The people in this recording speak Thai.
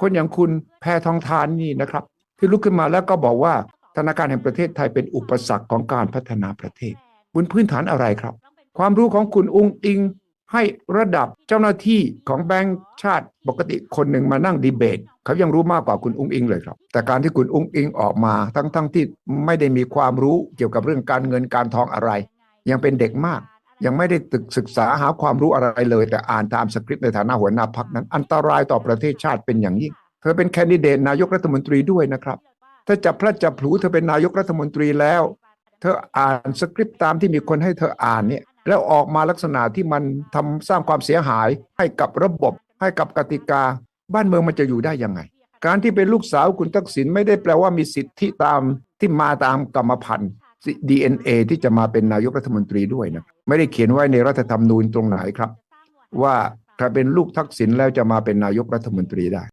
คนอย่างคุณแพทองทานนี่นะครับ ที่ลุกขึ้นมาแล้วก็บอกว่าธนาคารแห่งประเทศไทยเป็นอุปสรรคของการพัฒนาประเทศบนพื้นฐานอะไรครับ ความรู้ของคุณอุงอิง ให้ระดับเจ้าหน้าที่ของแบงก์ชาติปกติคนหนึ่งมานั่งดีเบต เขายังรู้มากกว่าคุณอุงอิงเลยครับ แต่การที่คุณอุงอิงออกมาทั้งๆทที่ไม่ได้มีความรู้เกี่ยวกับเรื่องการเงินการทองอะไร ยังเป็นเด็กมาก ยังไม่ได้ตึกศึกษาหาความรู้อะไรเลย แต่อ่านตามสคริปต์ในฐานะหัวหน้าพักนั้น อันตรายต่อประเทศชาติเป็นอย่างยิ่ง เธอเป็นแคนดิเดตนายกรัฐมนตรีด้วยนะครับ ถ้าจับพลัดจับผลูเธอเป็นนายกรัฐมนตรีแล้ว เธออ่านสคริปต์ตามที่มีคนให้เธออ่านเนี่ยแล้วออกมาลักษณะที่มันทำสร้างความเสียหายให้กับระบบ ให้กับกติกา บ้านเมืองมันจะอยู่ได้ยังไง การที่เป็นลูกสาวคุณทักษิณไม่ได้แปลว่ามีสิทธิตามที่มาตามกรรมพันธุ์ DNA ที่จะมาเป็นนายกรัฐมนตรีด้วยนะไม่ได้เขียนไว้ในรัฐธรรมนูญตรงไหนครับ ว่าถ้าเป็นลูกทักษิณแล้วจะมาเป็นนายกรัฐมนตรีได้